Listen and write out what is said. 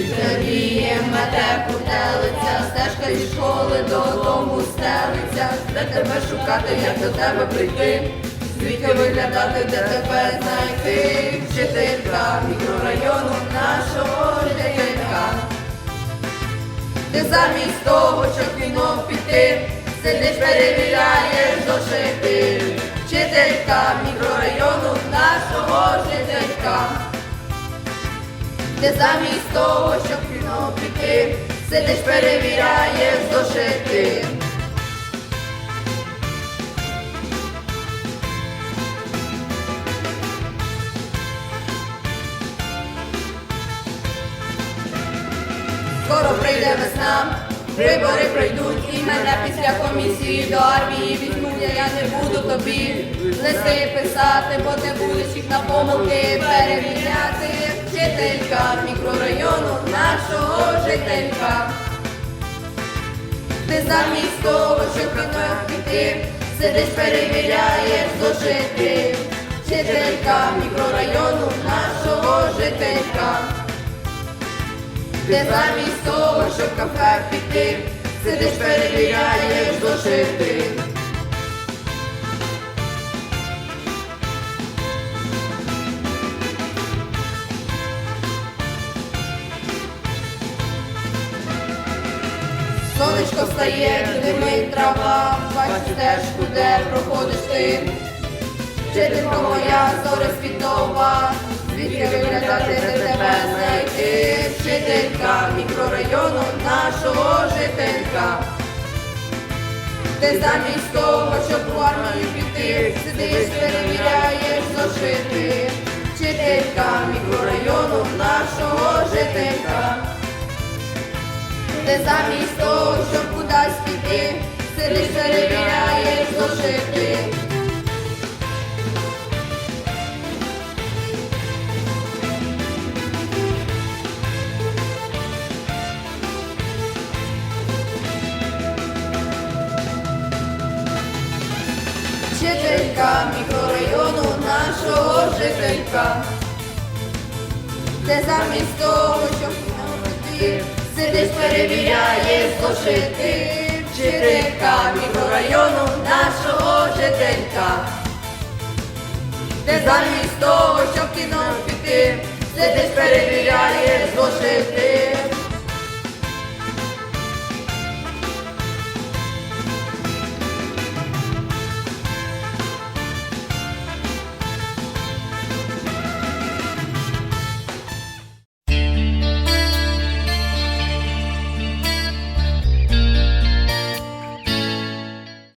віє, мете потелиця, стежка зі школи додому стелиться, де тебе шукати, як до тебе прийти, звідки виглядати, де тебе знайти, вчителька мікрорайону нашого жителька. Ти замість того, щоб кіно піти, сидиш, перевіряєш зошити. Вчителька мікрорайону нашого жителька. Ти замість того, щоб кіно піти, сидиш, перевіряєш зошити. Скоро прийде весна, вибори прийдуть і мене після комісії до армії візьмуть, я не буду тобі листи писати, бо ти будеш їх на помилки перевіряти. Вчителька мікрорайону нашого жителька. Ти замість того, щоб піти, сидиш, перевіряєш зошити. Вчителька мікрорайону нашого жителька. Ти замість того, щоб кафе піти, сидиш, перевіряєш зошити. Сонечко встає, димить трава, бачиш стежку, де проходиш ти. Вчителька моя зоря світова, звідки виглядати, де тебе знайти. Вчителька мікрорайону нашого жителька. Ти замість того, щоб в армію піти, сидиш, перевіряєш зошити. Ти замість того, щоб кудись піти, сидиш, перевіряєш зошити. Вчителька мікрорайону нашого жителька. Де замість того, сидиш, перевіряєш зошити. Вчителька мікрорайону нашого жителька. Де замість того, щоб кіно піти, все десь перевіряє перевіряєш